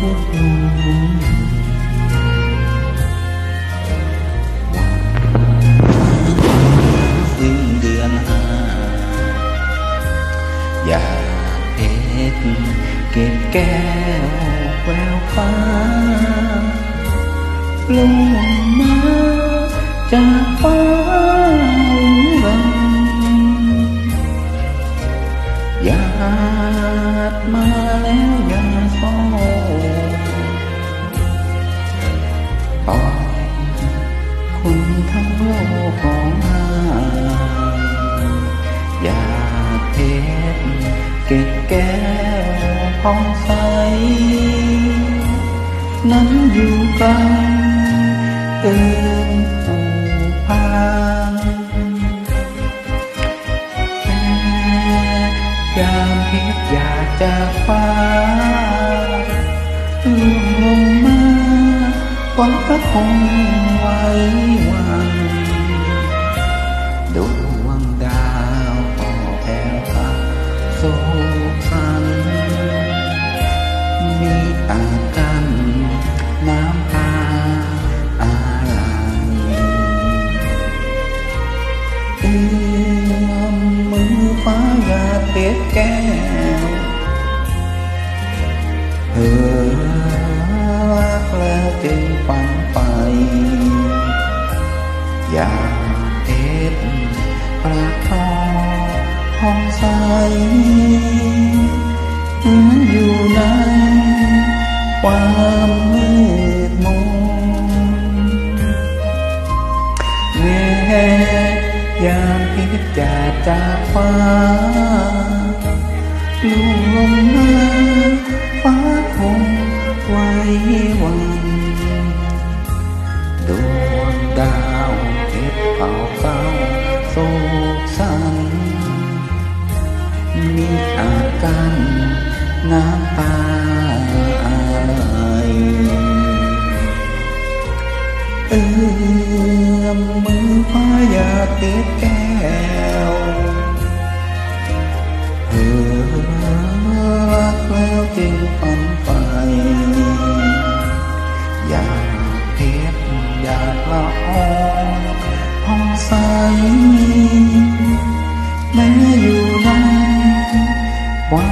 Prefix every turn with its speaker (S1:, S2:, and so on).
S1: ถึงเดือนห้าอยากเพชรเก็บแก้วแววฟ้าลงมาจากฟ้า หยาดมาแล้วอย่าโศกปล่อคุณทั้งโลกของหาอยากเพชรเก็บแก้วพองใส นั้นอยู่ไกลเกิน ความคิดอยากจะฟ้าล่วงลงมาฟ้าคงไว้วันดวงด เปียกแก้วเออรักแล้วจึงฝันไป อยากเอ็ดปลาทองห้องใสอยู่ในความมืดามพิษจะจากฟ้าลูกลงมาฟ้าคงไว้วันดวงดาวเก็บเผาเฝ้าโศกสันมีอาการน้ำตาเอื้อมมือฟ้าอยากติดแก้ วเธอรักแล้วจึงฝันไป อยากเพชรอยากละอองห้องใสแม้อยู่ในควา